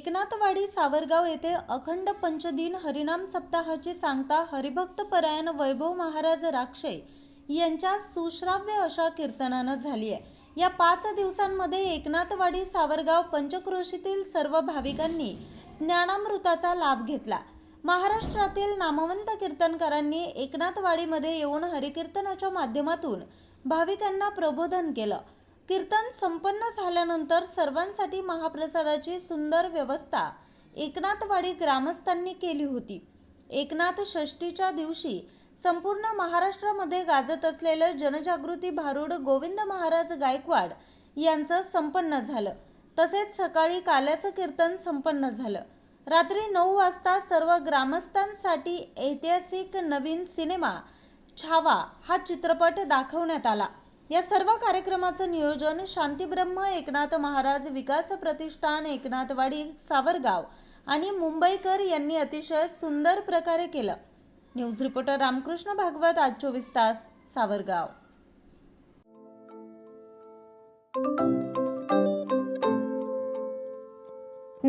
एकनाथवाडी सावरगाव येथे अखंड पंचदिन हरिनाम सप्ताहाची सांगता हरिभक्त परायण वैभव महाराज राक्षे यांच्या सुश्राव्य अशा कीर्तनानं झाली आहे या पाच दिवसांमध्ये एकनाथवाडी सावरगाव पंचक्रोशीतील सर्व भाविकांनी ज्ञानामृताचा लाभ घेतला. महाराष्ट्रातील नामवंत कीर्तनकारांनी एकनाथवाडीमध्ये येऊन हरिकीर्तनाच्या माध्यमातून भाविकांना प्रबोधन केलं. कीर्तन संपन्न झाल्यानंतर सर्वांसाठी महाप्रसादाची सुंदर व्यवस्था एकनाथवाडी ग्रामस्थांनी केली होती. एकनाथ षष्टीच्या दिवशी संपूर्ण महाराष्ट्रामध्ये गाजत असलेलं जनजागृती भारूड गोविंद महाराज गायकवाड यांचं संपन्न झालं. तसेच सकाळी काल्याचं कीर्तन संपन्न झालं. रात्री नऊ वाजता सर्व ग्रामस्थांसाठी ऐतिहासिक नवीन सिनेमा छावा हा चित्रपट दाखवण्यात आला. या सर्व कार्यक्रमाचं नियोजन शांतीब्रह्म एकनाथ महाराज विकास प्रतिष्ठान एकनाथवाडी सावरगाव आणि मुंबईकर यांनी अतिशय सुंदर प्रकारे केलं. न्यूज रिपोर्टर रामकृष्ण भागवत आज चोवीस तास सावरगाव.